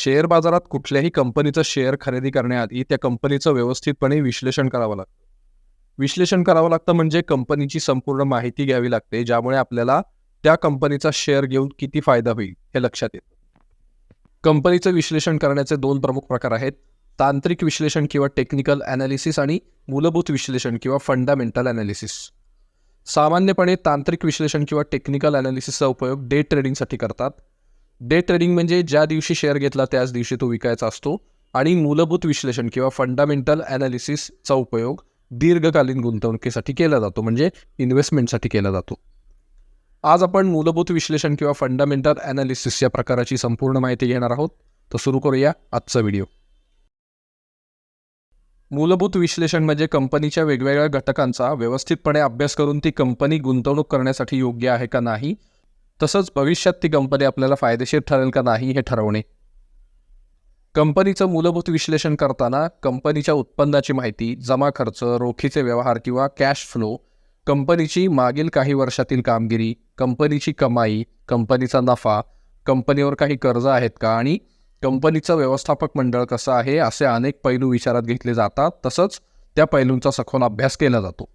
Share बाजारात कुठल्याही कंपनीचं शेअर खरेदी करण्याआधी त्या कंपनीचं व्यवस्थितपणे विश्लेषण करावं लागतं. विश्लेषण करावं लागतं म्हणजे कंपनीची संपूर्ण माहिती घ्यावी लागते ज्यामुळे आपल्याला त्या कंपनीचा शेअर घेऊन किती फायदा होईल हे लक्षात येतं. कंपनीचं विश्लेषण करण्याचे दोन प्रमुख प्रकार आहेत. तांत्रिक विश्लेषण किंवा टेक्निकल ॲनालिसिस आणि मूलभूत विश्लेषण किंवा फंडामेंटल ॲनालिसिस. सामान्यपणे तांत्रिक विश्लेषण किंवा टेक्निकल ॲनालिसिसचा उपयोग डे ट्रेडिंगसाठी करतात. डे ट्रेडिंग म्हणजे ज्या दिवशी शेअर घेतला त्याच दिवशी तो विकायचा असतो आणि मूलभूत विश्लेषण किंवा फंडामेंटल ॲनालिसिसचा उपयोग दीर्घकालीन गुंतवणुकीसाठी केला जातो म्हणजे इन्व्हेस्टमेंटसाठी केला जातो. आज आपण मूलभूत विश्लेषण किंवा फंडामेंटल ॲनालिसिस या प्रकाराची संपूर्ण माहिती घेणार आहोत. तर सुरू करूया आजचा व्हिडिओ. मूलभूत विश्लेषण म्हणजे कंपनीच्या वेगवेगळ्या घटकांचा व्यवस्थितपणे अभ्यास करून ती कंपनी गुंतवणूक करण्यासाठी योग्य आहे का नाही तसंच भविष्यात ती कंपनी आपल्याला फायदेशीर ठरेल का नाही हे ठरवणे. कंपनीचं मूलभूत विश्लेषण करताना कंपनीच्या उत्पन्नाची माहिती जमा खर्च रोखीचे व्यवहार किंवा कॅश फ्लो कंपनीची मागील काही वर्षातील कामगिरी कंपनीची कमाई कंपनीचा नफा कंपनीवर काही कर्ज आहेत का आणि कंपनीचं व्यवस्थापक मंडळ कसं आहे असे अनेक पैलू विचारात घेतले जातात. तसंच त्या पैलूंचा सखोल अभ्यास केला जातो.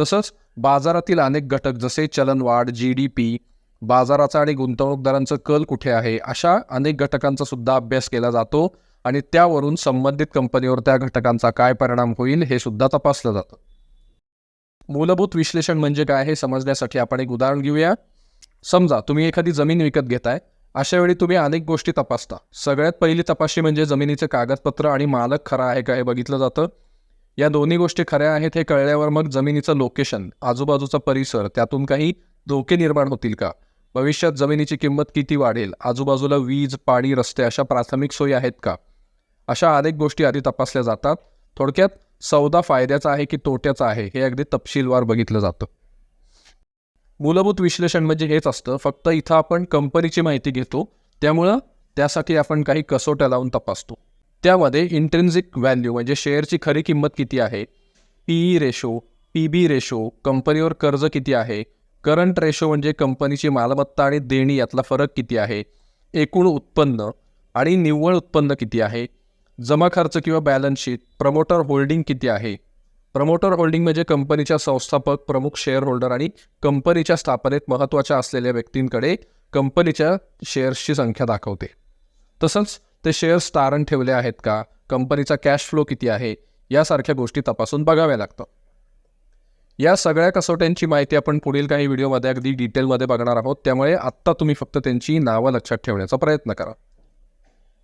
तसंच बाजारातील अनेक घटक जसे चलनवाढ जी डी पी बाजाराचा आणि गुंतवणूकदारांचं कल कुठे आहे अशा अनेक घटकांचा सुद्धा अभ्यास केला जातो आणि त्यावरून संबंधित कंपनीवर त्या घटकांचा काय परिणाम होईल हे सुद्धा तपासलं जातं. मूलभूत विश्लेषण म्हणजे काय हे समजण्यासाठी आपण एक उदाहरण घेऊया. समजा तुम्ही एखादी जमीन विकत घेताय. अशा वेळी तुम्ही अनेक गोष्टी तपासता. सगळ्यात पहिली तपासणी म्हणजे जमिनीचे कागदपत्र आणि मालक खरा आहे का हे बघितलं जातं. या दोन्ही गोष्टी खऱ्या आहेत हे कळल्यावर मग जमिनीचं लोकेशन आजूबाजूचा परिसर त्यातून काही धोके निर्माण होतील का? भविष्यात जमिनीची किंमत किती वाढेल? आजूबाजूला वीज पाणी रस्ते अशा प्राथमिक सोयी आहेत का? अशा अनेक गोष्टी आधी तपासल्या जातात. थोडक्यात सौदा फायद्याचा आहे की तोट्याचा आहे हे अगदी तपशीलवार बघितलं जातं. मूलभूत विश्लेषण म्हणजे हेच असतं फक्त इथं आपण कंपनीची माहिती घेतो त्यामुळं त्यासाठी आपण काही कसोट्या लावून तपासतो. त्यामध्ये इंट्रेन्झिक व्हॅल्यू म्हणजे शेअरची खरी किंमत किती आहे? PE ratio P B ratio कंपनीवर कर्ज किती आहे? करंट रेशो म्हणजे कंपनीची मालमत्ता आणि देणी यातला फरक किती आहे? एकूण उत्पन्न आणि निव्वळ उत्पन्न किती आहे? जमा खर्च किंवा बॅलन्स शीट प्रमोटर होल्डिंग किती आहे? प्रमोटर होल्डिंग म्हणजे कंपनीच्या संस्थापक प्रमुख शेअर होल्डर आणि कंपनीच्या स्थापनेत महत्त्वाच्या असलेल्या व्यक्तींकडे कंपनीच्या शेअर्सची संख्या दाखवते. तसंच ते शेअर्स तारण ठेवले आहेत का? कंपनीचा कॅश फ्लो किती आहे? यासारख्या गोष्टी तपासून बघाव्या लागतात या सगळ्या कसोट्यांची माहिती आपण पुढील काही व्हिडिओमध्ये अगदी डिटेलमध्ये बघणार आहोत. त्यामुळे आत्ता तुम्ही फक्त त्यांची नावं लक्षात ठेवण्याचा प्रयत्न करा.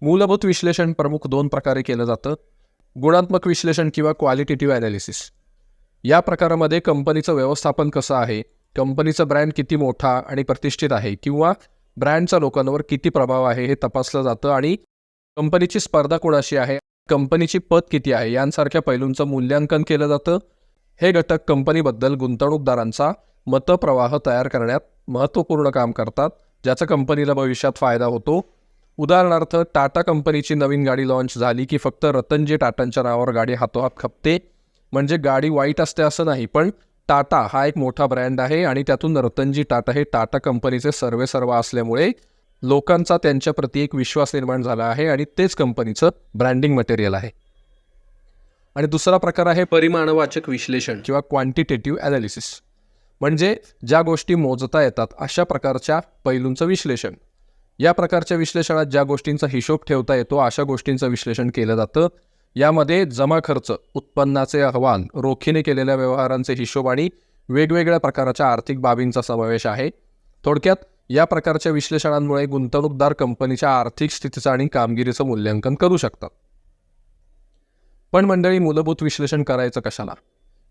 मूलभूत विश्लेषण प्रमुख दोन प्रकारे केलं जातं. गुणात्मक विश्लेषण किंवा क्वालिटेटिव्ह ॲनालिसिस या प्रकारामध्ये कंपनीचं व्यवस्थापन कसं आहे? कंपनीचं ब्रँड किती मोठा आणि प्रतिष्ठित आहे? किंवा ब्रँडचा लोकांवर किती प्रभाव आहे? हे तपासलं जातं आणि कंपनीची स्पर्धा कोणाशी आहे? कंपनीची पत किती आहे? यांसारख्या पैलूंचं मूल्यांकन केलं जातं. हे घटक कंपनीबद्दल गुंतवणूकदारांचा मतप्रवाह तयार करण्यात महत्त्वपूर्ण काम करतात ज्याचा कंपनीला भविष्यात फायदा होतो. उदाहरणार्थ टाटा कंपनीची नवीन गाडी लॉन्च झाली की फक्त रतनजी टाटांच्या नावावर गाडी हातोहात खपते. म्हणजे गाडी वाईट असते असं नाही पण टाटा हा एक मोठा ब्रँड आहे आणि त्यातून रतनजी टाटा हे टाटा कंपनीचे सर्वे सर्व असल्यामुळे लोकांचा त्यांच्याप्रती एक विश्वास निर्माण झाला आहे आणि तेच कंपनीचं ब्रँडिंग मटेरियल आहे. आणि दुसरा प्रकार आहे परिमाणवाचक विश्लेषण. किंवा क्वांटिटेटिव्ह ॲनालिसिस म्हणजे ज्या गोष्टी मोजता येतात अशा प्रकारच्या पैलूंचं विश्लेषण. या प्रकारच्या विश्लेषणात ज्या गोष्टींचा हिशोब ठेवता येतो अशा गोष्टींचं विश्लेषण केलं जातं. यामध्ये जमा खर्च उत्पन्नाचे अहवाल रोखीने केलेल्या व्यवहारांचे हिशोब आणि वेगवेगळ्या प्रकारच्या आर्थिक बाबींचा समावेश आहे. थोडक्यात या प्रकारच्या विश्लेषणांमुळे गुंतवणूकदार कंपनीच्या आर्थिक स्थितीचं आणि कामगिरीचं मूल्यांकन करू शकतात. पण मंडळी मूलभूत विश्लेषण करायचं कशाला?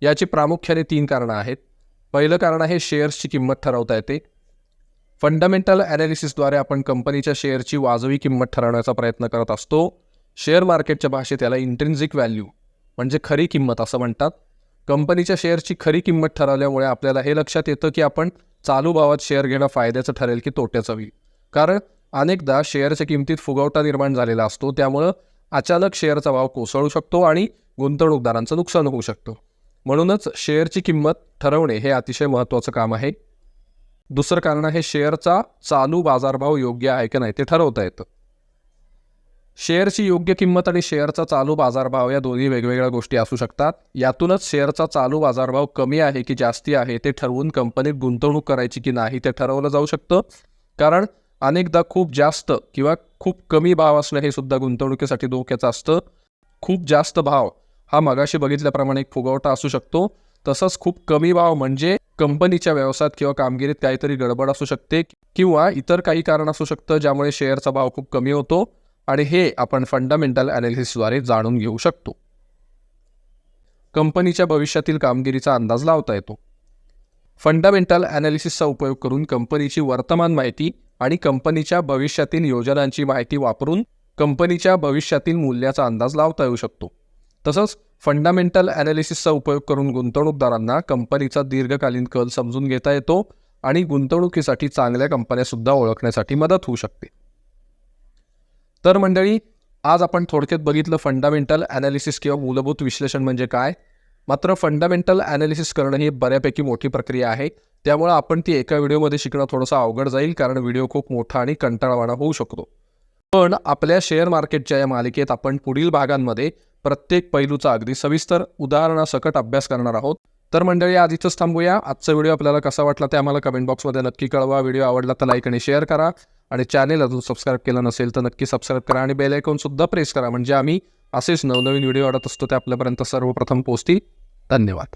याची प्रामुख्याने तीन कारणं आहेत. पहिलं कारण आहे शेअर्सची किंमत ठरवता येते. फंडामेंटल ॲनालिसिसद्वारे आपण कंपनीच्या शेअरची वाजवी किंमत ठरवण्याचा प्रयत्न करत असतो. शेअर मार्केटच्या भाषेत याला इंट्रेन्झिक व्हॅल्यू म्हणजे खरी किंमत असं म्हणतात. कंपनीच्या शेअरची खरी किंमत ठरवल्यामुळे आपल्याला हे लक्षात येतं की आपण चालू भावात शेअर घेणं फायद्याचं ठरेल की तोट्याचं होईल. कारण अनेकदा शेअरच्या किमतीत फुगवटा निर्माण झालेला असतो त्यामुळं अचानक शेअरचा भाव कोसळू शकतो आणि गुंतवणूकदारांचं नुकसान होऊ शकतं. म्हणूनच शेअरची किंमत ठरवणे हे अतिशय महत्त्वाचं काम आहे. दुसरं कारण आहे शेअरचा चालू बाजारभाव योग्य आहे की नाही ते ठरवता येतं. शेअरची योग्य किंमत आणि शेअरचा चालू बाजारभाव या दोन्ही वेगवेगळ्या गोष्टी असू शकतात. यातूनच शेअरचा चालू बाजारभाव कमी आहे की जास्ती आहे ते ठरवून कंपनीत गुंतवणूक करायची की नाही ते ठरवलं जाऊ शकतं. कारण अनेकदा खूप जास्त किंवा खूप कमी भाव असणं हे सुद्धा गुंतवणुकीसाठी धोक्याचं असतं. खूप जास्त भाव. हा मगाशी बघितल्याप्रमाणे एक फुगवटा असू शकतो. तसंच खूप कमी भाव म्हणजे कंपनीच्या व्यवसायात किंवा कामगिरीत काहीतरी गडबड असू शकते किंवा इतर काही कारण असू शकतं ज्यामुळे शेअरचा भाव खूप कमी होतो आणि हे आपण फंडामेंटल अनालिसिसद्वारे जाणून घेऊ शकतो. कंपनीच्या भविष्यातील कामगिरीचा अंदाज लावता येतो. फंडामेंटल अनालिसिसचा उपयोग करून कंपनीची वर्तमान माहिती आणि कंपनीच्या भविष्यातील योजनांची माहिती वापरून कंपनीच्या भविष्यातील मूल्याचा अंदाज लावता येऊ शकतो. तसंच फंडामेंटल ॲनालिसिसचा उपयोग करून गुंतवणूकदारांना कंपनीचा दीर्घकालीन कल समजून घेता येतो आणि गुंतवणुकीसाठी चांगल्या कंपन्यासुद्धा ओळखण्यासाठी मदत होऊ शकते. तर मंडळी आज आपण थोडक्यात बघितलं फंडामेंटल ॲनालिसिस किंवा मूलभूत विश्लेषण म्हणजे काय? मात्र फंडामेंटल ॲनालिसिस करणं ही बऱ्यापैकी मोठी प्रक्रिया आहे. त्यामुळं आपण ती एका व्हिडिओमध्ये शिकणं थोडंसं अवघड जाईल कारण व्हिडिओ खूप मोठा आणि कंटाळवाणा होऊ शकतो. पण आपल्या शेअर मार्केटच्या या मालिकेत आपण पुढील भागांमध्ये प्रत्येक पैलूचा अगदी सविस्तर उदाहरणासकट अभ्यास करणार आहोत. तर मंडळी आज इथंच थांबूया. आजचा व्हिडिओ आपल्याला कसा वाटला ते आम्हाला कमेंट बॉक्समध्ये नक्की कळवा. व्हिडिओ आवडला तर लाईक आणि शेअर करा. आणि चॅनेल अजून सबस्क्राईब केलं नसेल तर नक्की सबस्क्राईब करा आणि बेल आयकॉन सुद्धा प्रेस करा. म्हणजे आम्ही असेच नवनवीन व्हिडिओ वाढत असतो ते आपल्यापर्यंत सर्वप्रथम पोहोचतील. धन्यवाद.